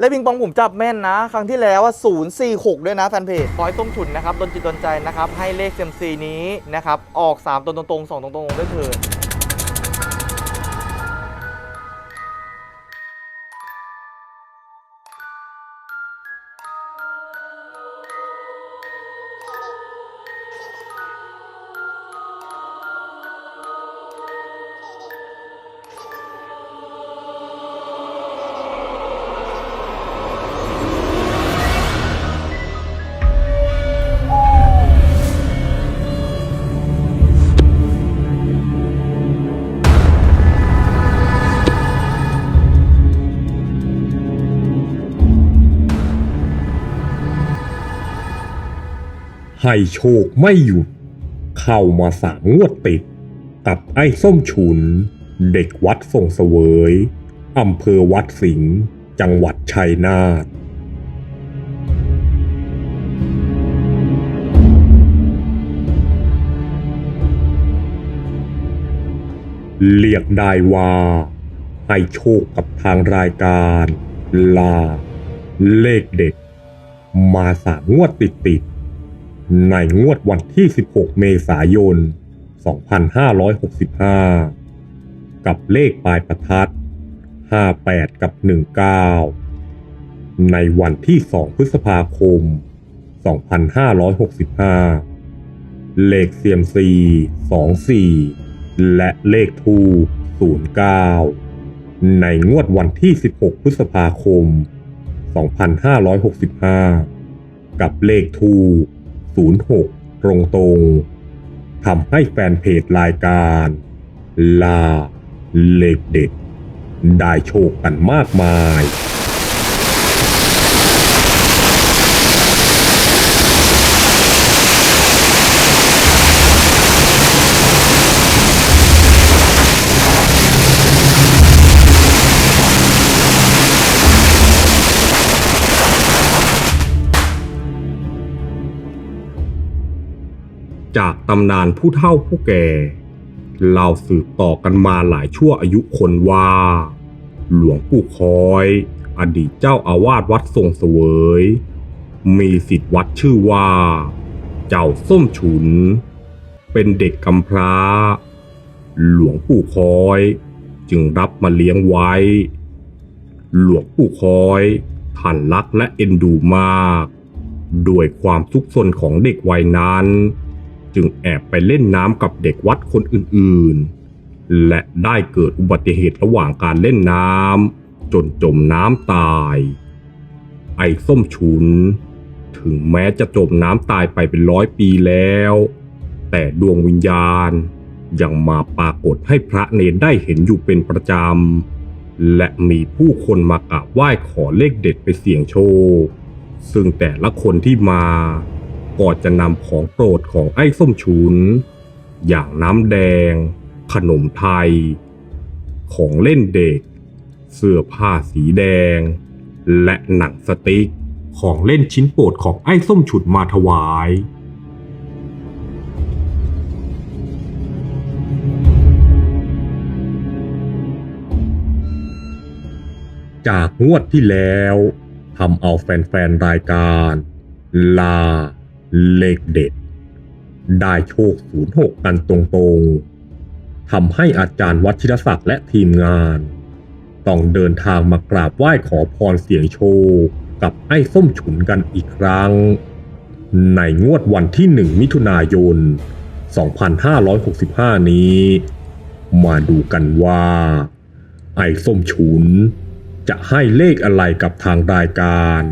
และปิงปองผมจับแม่นนะ ครั้งที่แล้วว่า046 ด้วยนะแฟนเพจขอยต้มฉุนนะครับโดนจิตโดนใจนะครับ ให้เลขเซมซีนี้นะครับ ออก 3ตัวตรงๆ 2 ตรงๆ ด้วยเถิด ให้โชคไม่หยุด เข้ามาสามงวดติด กับไอ้ส้มฉุน เด็กวัดทรงเสวยอำเภอวัดสิงห์จังหวัดชัยนาทเรียกได้ว่าให้โชคกับทางรายการลา เลขเด็ด มาสามงวดติดติด ในงวดวันที่ 16 เมษายน 2565 กับเลขปลายประทัด 58 กับ 19 ในวันที่ 2 พฤษภาคม 2565 เลขเซียมซี 24 และเลขทู09 ในงวดวันที่ 16 พฤษภาคม 2565 กับเลขทู 06 ตรงตรงๆทำให้แฟนเพจรายการ ลา เลขเด็ด ได้โชคกันมากมาย จากตำนานผู้เฒ่าผู้แก่เล่าสืบต่อกันมาหลายชั่วอายุคนว่า หลวงปู่คอย อดีตเจ้าอาวาสวัดทรงเสวย มีสิทธิ์วัดชื่อว่า เจ้าส้มฉุน เป็นเด็กกำพร้า หลวงปู่คอยจึงรับมาเลี้ยงไว้ หลวงปู่คอยท่านรักและเอ็นดูมาก ด้วยความทุกข์ซนของเด็กวัยนั้น จึงแอบไปเล่นน้ำกับเด็กวัดคนอื่นๆ และได้เกิดอุบัติเหตุระหว่างการเล่นน้ำจนจมน้ำตาย ไอ้ส้มฉุน ถึงแม้จะจมน้ำตายไปเป็นร้อยปีแล้ว แต่ดวงวิญญาณยังมาปรากฏให้พระเนรได้เห็นอยู่เป็นประจำ และมีผู้คนมากราบไหว้ขอเลขเด็ดไปเสี่ยงโชค ซึ่งแต่ละคนที่มา ก็จะนำของโปรดของไอ้ส้มฉุน อย่างน้ำแดง ขนมไทย ของเล่นเด็ก เสื้อผ้าสีแดง และหนังสติ๊ก ของเล่นชิ้นโปรดของไอ้ส้มฉุนมาถวายจากงวดที่แล้วทำเอาแฟน ๆ รายการ ลา เลขเด็ด ได้โชค 06 กันตรงๆทำให้อาจารย์วัชิรศักดิ์และทีมงาน ต้องเดินทางมากราบไหว้ขอพรเสียงโชคกับไอ้ส้มฉุนกันอีกครั้ง ในงวดวันที่ 1 มิถุนายน 2565 นี้ มาดูกันว่า ไอ้ส้มฉุน จะให้เลขอะไรกับทางรายการ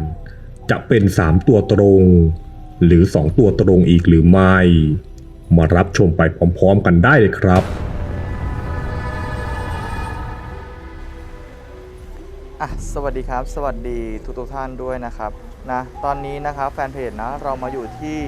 จะเป็น 3 ตัวตรง หรือ 2 ตัวตรงอีกหรือไม่ มารับชมไปพร้อมๆกันได้เลยครับ อะสวัสดีครับ สวัสดีทุกทุกๆท่านด้วยนะครับนะตอนนี้นะครับแฟนเพจนะเรามาอยู่ที่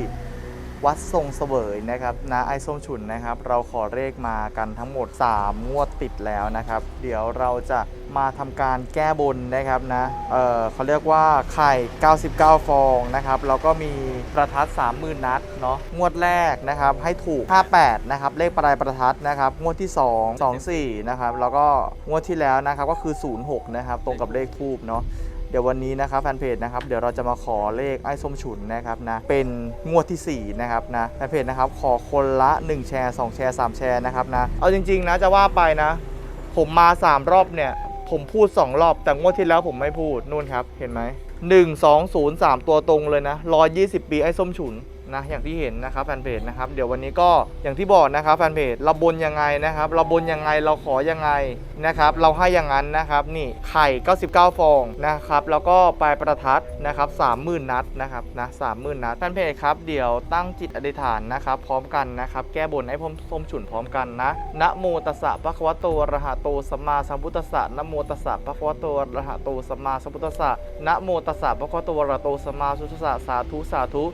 วัดทรงเสวยนะครับนะไอส้มฉุนนะครับ เราขอเลขมากันทั้งหมด 3 งวดติดแล้วนะครับ เดี๋ยวเราจะมาทำการแก้บนนะครับนะเออเขาเรียกว่าไข่ 99 ฟองนะครับแล้วก็มีประทัด 30,000 นัดเนาะงวดแรกนะครับให้ถูก 58 นะครับ เลขปลายประทัดนะครับ งวดที่ 2 24 นะครับ แล้วก็งวดที่แล้วนะครับก็คือ 06 นะครับ ตรงกับเลขทูบเนาะ เดี๋ยววันนี้นะครับแฟนเพจนะครับเดี๋ยวเราจะมาขอเลขไอ้ส้มฉุนนะครับนะเป็นงวดทีสี่ 4 นะครับนะแฟนเพจนะครับขอคนละ 1 แชร์ 2 แชร์ 3 แชร์นะครับนะเอาจริง ๆ นะจะว่าไปนะ ผมมา 3 รอบเนี่ย ผมพูด 2 รอบแต่งวดที่แล้วผมไม่พูดนู่นครับ เห็นไหม1 2 0 3 ตัวตรงเลยนะ120 ปีไอ้ส้มฉุน นะอย่างที่เห็นนะครับแฟนเพจนะครับเดี๋ยววันนี้ก็อย่างที่บอกนะครับแฟนเพจเราบนยังไงนะครับเราบนยังไงเราขอยังไงนะครับเราให้อย่างนั้นนะครับนี่ไข่ 99 ฟองนะครับแล้วก็ปลายประทัดนะครับ30,000 นัดนะครับนะ30,000 นัดแฟนเพจครับเดี๋ยวตั้งจิตอธิษฐานนะครับพร้อมกันนะครับแก้บนให้ผมส้มฉุนพร้อมกันนะนะโมตัสสะภะคะวะโตอะระหะโตสัมมาสัมพุทธัสสะนะโมตัสสะภะคะวะโตอะระหะโตสัมมาสัมพุทธัสสะนะโมตัสสะภะคะวะโตอะระหะโตสัมมาสัมพุทธัสสะสาธุสาธุ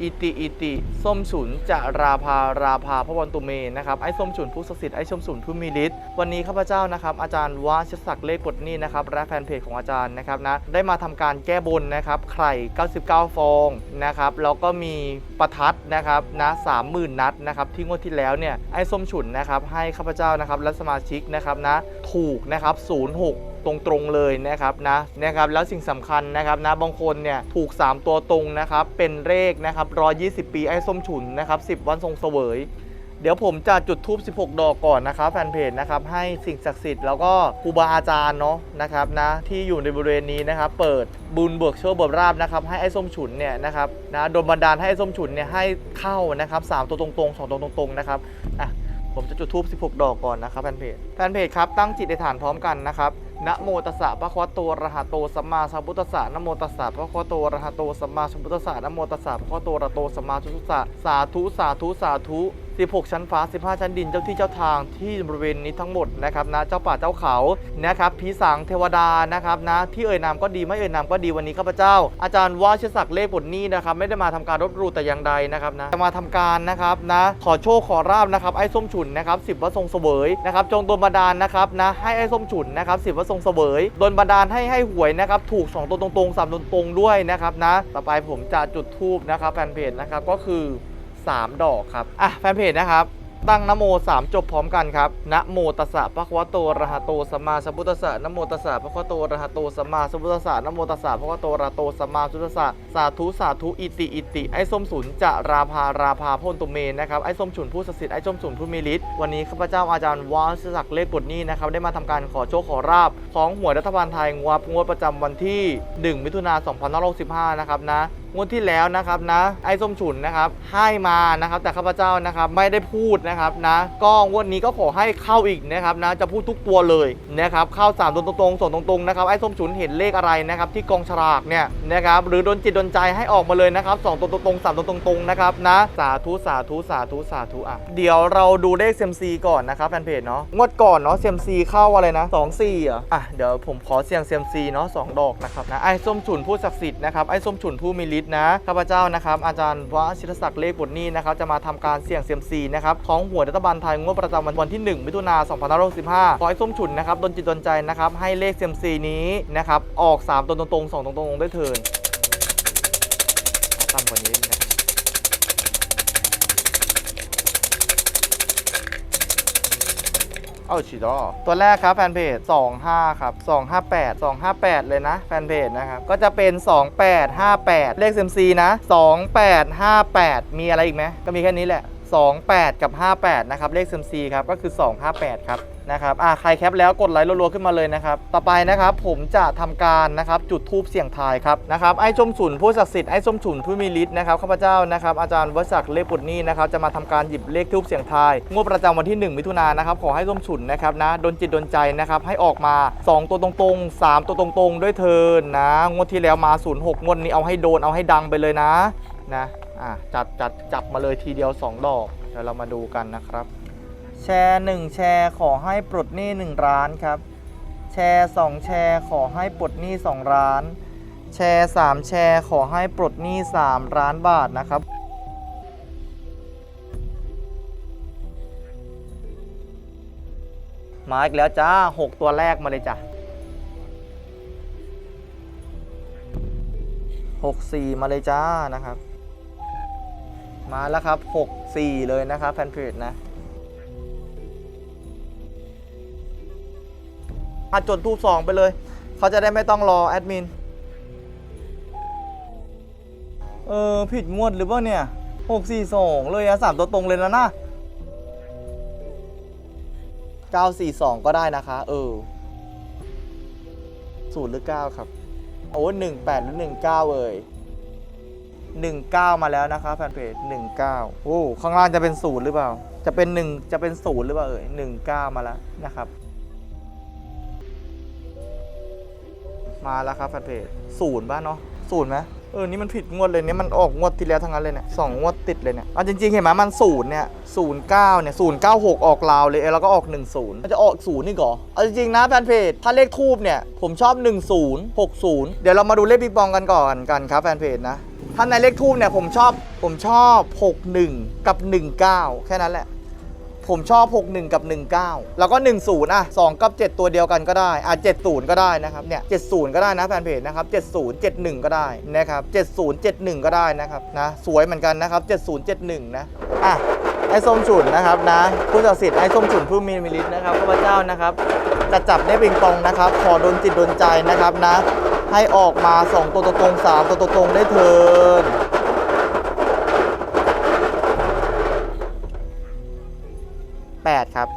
อิติอิติส้มฉุนจะราภาราภาพระวันตุเมนะครับไอ้ส้มฉุนผู้ศักดิ์สิทธิ์ไอ้ส้มฉุนผู้มีฤทธิ์วันนี้ข้าพเจ้านะครับอาจารย์วาชศักดิ์เลขกดนี่นะครับและแฟนเพจของอาจารย์นะครับนะได้มาทำการแก้บนนะครับไข่99 ฟองนะครับแล้วก็มีประทัดนะครับนะ30,000นัดนะครับที่งวดที่แล้วเนี่ยไอ้ส้มฉุนนะครับให้ข้าพเจ้านะครับและสมาชิกนะครับนะถูกนะครับ06 ตรงๆเลยนะครับนะนะครับแล้วสิ่งสำคัญนะครับนะบางคนเนี่ยถูก 3 ตัวตรงนะครับเป็นเลขนะครับ120ปีไอ้ส้มฉุนนะครับ10 วันทรงเสวย เดี๋ยวผมจะจุดทูบ16 ดอกก่อนนะครับแฟนเพจนะครับให้สิ่งศักดิ์สิทธิ์แล้วก็ครูบาอาจารย์เนาะนะครับนะที่อยู่ในบริเวณนี้นะครับเปิดบุญเบิกโชคเบิกราบนะครับให้ไอ้ส้มฉุนเนี่ยนะครับนะโดนบันดาลให้ไอ้ส้มฉุนเนี่ยให้เข้านะครับ3ตัวตรงๆ2ตัวตรงๆนะครับอะผมจะจุดทูบ16 ดอกก่อนนะครับแฟนเพจ แฟนเพจครับตั้งจิตในฐานพร้อมกันนะครับ นะโมตัสสะภะคะวะโตอระหะโตสัมมาสัมพุทธัสสะนะโมตัสสะภะคะวะโตอระหะโตสัมมาสัมพุทธัสสะนะโมตัสสะภะคะวะโตอรหะโตสัมมาสัมพุทธัสสะสาธุสาธุสาธุ16 ชั้นฟ้า 15 ชั้นดิน เจ้าที่เจ้าทางที่บริเวณนี้ทั้งหมดนะครับนะ เจ้าป่าเจ้าเขานะครับผีสางเทวดานะครับนะ ที่เอ่ยนามก็ดีไม่เอ่ยนามก็ดีวันนี้ข้าพเจ้า อาจารย์วาชศักดิ์เลขบทนี้นะครับไม่ได้มาทำการรบรูแต่อย่างใดนะครับนะจะมาทำการนะครับนะ ขอโชคขอราบนะครับไอ้ส้มฉุนนะครับสิบวัทรงเสวยนะครับจงโดนบันดาลนะครับนะให้ไอ้ส้มฉุนนะครับสิบวัทรงเสวยโดนบันดาลให้ให้หวยนะครับถูกสองตัวตรงๆสามตัวตรงด้วยนะครับนะต่อไปผมจะจุดทูบนะครับแฟนเพจนะครับก็คือ 3 ดอกครับ อะแฟนเพจนะครับ ตั้งนโม 3 จบพร้อมกันครับนะโมตัสสะภะคะวะโตระหะโตสัมมาสัมพุทธัสสะนะโมตัสสะภะคะวะโตระหะโตสัมมาสัมพุทธัสสะนะโมตัสสะภะคะวะโตระหะโตสัมมาสัมพุทธัสสะสาธุสาธุอิติอิติไอ้ส้มฉุนจะราภาราภาพ่นตุเมนนะครับไอ้ส้มฉุนผู้ศักดิ์สิทธิ์ไอ้ส้มฉุนผู้มีฤทธิ์วันนี้ข้าพเจ้าอาจารย์วาสศักดิ์เลขบทนี้นะครับได้มาทำการขอโชคขอราบของหวยรัฐบาลไทยงวดงวดประจำวันที่ 1 มิถุนายน2565นะครับนะ งวดที่แล้วนะครับนะไอ้ส้มฉุนนะครับให้มานะครับแต่ข้าพเจ้านะครับไม่ได้พูดนะครับนะก็งวดนี้ก็ขอให้เข้าอีกนะครับนะจะพูดทุกตัวเลยนะครับเข้า3ตัวตรงๆส่งตรงๆนะครับไอ้ส้มฉุนเห็นเลขอะไรนะครับที่กองฉลากเนี่ยนะครับหรือโดนจิตโดนใจให้ออกมาเลยนะครับสองตัวตรงๆสามตัวตรงๆนะครับนะสาธุสาธุสาธุสาธุอะเดี๋ยวเราดูเลขเซมซีก่อนนะครับแฟนเพจเนาะงวดก่อนเนาะเซมซีเข้าอะไรนะ2 4อะอะเดี๋ยวผมขอเสี่ยงเซมซีเนาะสองดอกนะครับนะไอ้ส้มฉุนผู้ศักดิ์สิทธิ์นะครับไอ้ส้มฉุนผู้มีฤทธินะข้าพเจ้านะครับอาจารย์วชิรศักดิ์เลขบุตรนี่นะครับจะมาทำการเสี่ยงเซียมซีนะครับของหัวยรัฐบาลไทยงวดประจำวันวันที่ 1 มิถุนายน2565ขอให้ส้มฉุนนะครับดนจิตดนใจนะครับให้เลขเซียมซีนี้นะครับออก 3 ตัวตรงๆ2ตรงๆได้เถินต่ำกว่านี้นิดนึงนะครับ เอาฉีดอตัวแรกครับแฟนเพจ25ครับ258 258 เลยนะแฟนเพจนะครับก็จะเป็น 2858 เลขเซมซีนะ 2858 มีอะไรอีกไหมก็มีแค่นี้แหละ 28 กับ 58 นะครับ เลข CMC ครับ ก็คือ 258 ครับ นะครับอะใครแคปแล้วกดไลค์รัวๆขึ้นมาเลยนะครับ ต่อไปนะครับผมจะทำการนะครับจุดทูปเสี่ยงทายครับนะครับไอ้ชมฉุนผู้ศักดิ์สิทธิ์ไอ้ชมฉุนผู้มีฤทธิ์นะครับข้าพเจ้านะครับอาจารย์วศักดิ์เลขปุตนี่นะครับจะมาทำการหยิบเลขทูปเสี่ยงทายงวดประจำวันที่ 1 มิถุนายนนะครับขอให้ส้มฉุนนะครับนะโดนจิตโดนใจนะครับให้ออกมา 2 ตัวตรงๆ 3 ตัวตรงๆ ด้วยเทินนะงวดที่แล้วมา 06งวดนี้เอาให้โดนเอาให้ดังไปเลยนะนะอะจัดจัดจับมาเลยทีเดียว 2 ดอก เดี๋ยวเรามาดูกันนะครับ แชร์ 1 แชร์ขอให้ปลดหนี้1ร้านครับ แชร์ 2 แชร์ขอให้ปลดหนี้2ร้าน แชร์ 3 แชร์ขอให้ปลดหนี้3ล้านบาทนะครับมาอีกแล้วจ้า 6 ตัวแรกมาเลยจ้ะ6 4 มาเลยจ้านะครับ มาแล้วครับ 6 4 เลยนะครับแฟนเพจนะอัดจดทูบสองไปเลย เขาจะได้ไม่ต้องรอแอดมิน เออ ผิดงวดหรือเปล่าเนี่ย 642 เลยอะสามตัวตรงเลยแล้ะนะ942 ก็ได้นะคะ เออศูนย์หรือ 9 ครับ โอ้หนึ่งแปดหรือหนึ่งเก้าเลย หนึ่งเก้ามาแล้วนะคะแฟนเพจหนึ่งเก้าโอ้ข้างล่างจะเป็นศูนย์หรือเปล่า จะเป็นหนึ่งจะเป็นศูนย์หรือเปล่าเอ่ยหนึ่งเก้ามาแล้วนะครับ มาแล้วครับแฟนเพจศูนย์บ้านเนาะศูนย์ไหมเออ นี่มันผิดงวดเลยเนี่ย มันออกงวดที่แล้วทั้งนั้นเลยเนี่ยสองงวดติดเลยเนี่ยเอาจริงๆ เห็นไหมมันศูนย์เนี่ยศูนย์เก้าเนี่ยศูนย์เก้าหกออกลาวเลย แล้วก็ออกหนึ่งศูนย์มันจะออกศูนย์นี่ก่อเอาจริงๆ นะแฟนเพจ ถ้าเลขทูบเนี่ย ผมชอบหนึ่งศูนย์หกศูนย์เดี๋ยวเรามาดูเลขปิงปองกันก่อนกันครับแฟนเพจนะ ถ้าในเลขทูบเนี่ยผมชอบผมชอบหกหนึ่งกับหนึ่งเก้าแค่นั้นแหละ ผมชอบ 61 กับ 19 แล้วก็ 10 อะ 2 กับ 7 ตัวเดียวกันก็ได้ อะ 70 ก็ได้นะครับเนี่ย70 ก็ได้นะแฟนเพจนะครับ 70 71 ก็ได้นะครับ70 71 ก็ได้นะครับนะสวยเหมือนกันนะครับ 70 71 นะอะไอ้ส้มฉุนนะครับนะผู้ศักดิ์สิทธิ์ไอ้ส้มฉุนผู้มีมิลิตนะครับข้าพเจ้านะครับจะจับได้ปิงปองนะครับ ขอโดนจิตโดนใจนะครับนะ ให้ออกมา 2 ตัวตรงๆ3ตัวตรงๆได้เทิน8ครับ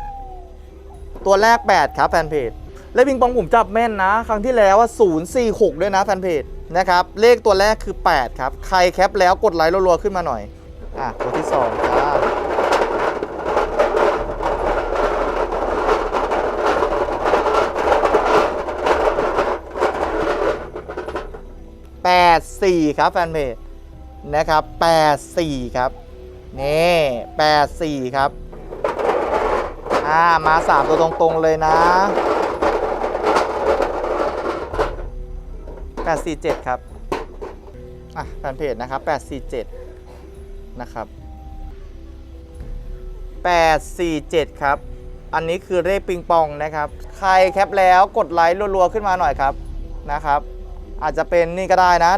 ตัวแรก 8 ครับแฟนเพจและปิงปองผมจับแม่นนะ ครั้งที่แล้วว่า 046 ด้วยนะแฟนเพจนะครับ เลขตัวแรกคือ 8 ครับ ใครแคปแล้วกดไลค์รัวๆขึ้นมาหน่อย อะ ตัวที่2ครั 84 ครับแฟนเพจนะครับ 84 ครับ นี่84 ครับ อ่า มา 3 ตัวตรงๆเลยนะ 847 ครับ อะแฟนเพจนะครับ 847 นะครับ 847 ครับ อันนี้คือเลขปิงปองนะครับ ใครแคปแล้วกดไลค์รัวๆขึ้นมาหน่อยครับนะครับ อาจจะเป็นนี่ก็ได้นะ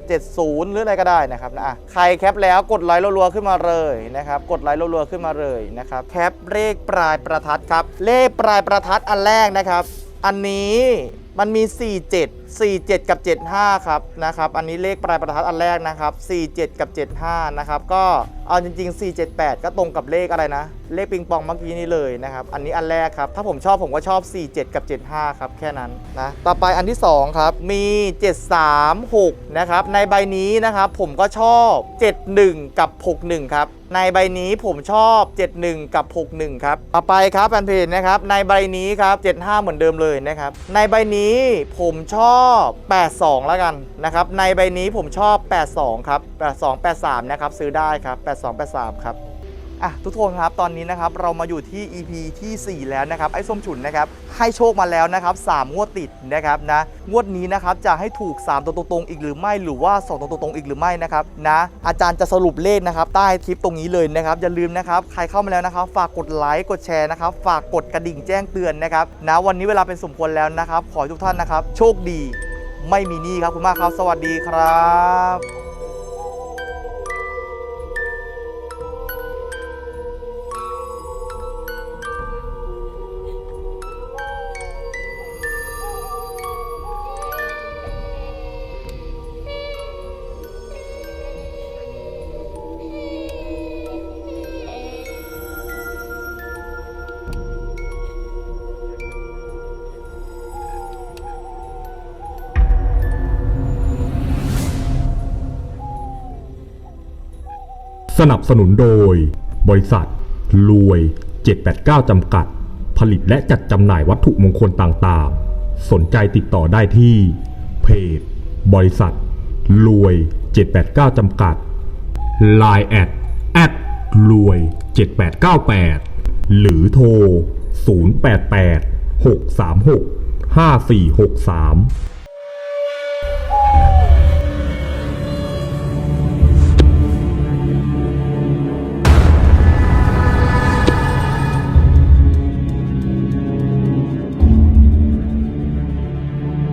1770 หรืออะไรก็ได้นะครับนะใครแคปแล้วกดไลค์รัวๆขึ้นมาเลยนะครับ กดไลค์รัวๆขึ้นมาเลยนะครับ แคปเลขปลายประทัดครับ เลขปลายประทัดอันแรกนะครับ อันนี้มันมี 47 47 กับ 75 ครับนะครับ อันนี้เลขปลายประทัดอันแรกนะครับ 47 กับ 75 นะครับ ก็เอาจริง ๆ 478 ก็ตรงกับเลขอะไรนะ เลขปิงปองเมื่อกี้นี้เลยนะครับ อันนี้อันแรกครับ ถ้าผมชอบผมก็ชอบ 47 กับ 75 ครับ แค่นั้นนะ ต่อไปอันที่ 2 ครับ มี 736 นะครับ ในใบนี้นะครับ ผมก็ชอบ 71 กับ 61 ครับ ในใบนี้ผมชอบ 71 กับ 61 ครับต่อไปครับแฟนเพจนะครับ ในใบนี้ครับ 75 เหมือนเดิมเลยนะครับ ในใบนี้ผมชอบ 82 แล้วกันนะครับ ในใบนี้ผมชอบ 82 ครับ 82 83 นะครับ ซื้อได้ครับ 82 83 ครับ อะทุกคนครับตอนนี้นะครับเรามาอยู่ที่ EP ที่ 4 แล้วนะครับไอ้ส้มฉุนนะครับให้โชคมาแล้วนะครับ3งวดติดนะครับนะงวดนี้นะครับจะให้ถูก 3 ตัวตรงๆอีกหรือไม่หรือว่า 2 ตัวตรงๆอีกหรือไม่นะครับนะอาจารย์จะสรุปเลขนะครับใต้คลิปตรงนี้เลยนะครับอย่าลืมนะครับใครเข้ามาแล้วนะครับ ฝากกดไลค์กดแชร์นะครับฝากกดกระดิ่งแจ้งเตือนนะครับนะวันนี้เวลาเป็นสมควรแล้วนะครับ ขอทุกท่านนะครับ โชคดี ไม่มีหนี้ครับคุณมากครับ สวัสดีครับ สนับสนุนโดย บริษัท รวย 789 จำกัด ผลิตและจัดจำหน่ายวัตถุมงคลต่างๆ สนใจติดต่อได้ที่ เพจ บริษัท รวย 789 จำกัด Line แอดแอดรวย 7898 หรือโทร 088 636 5463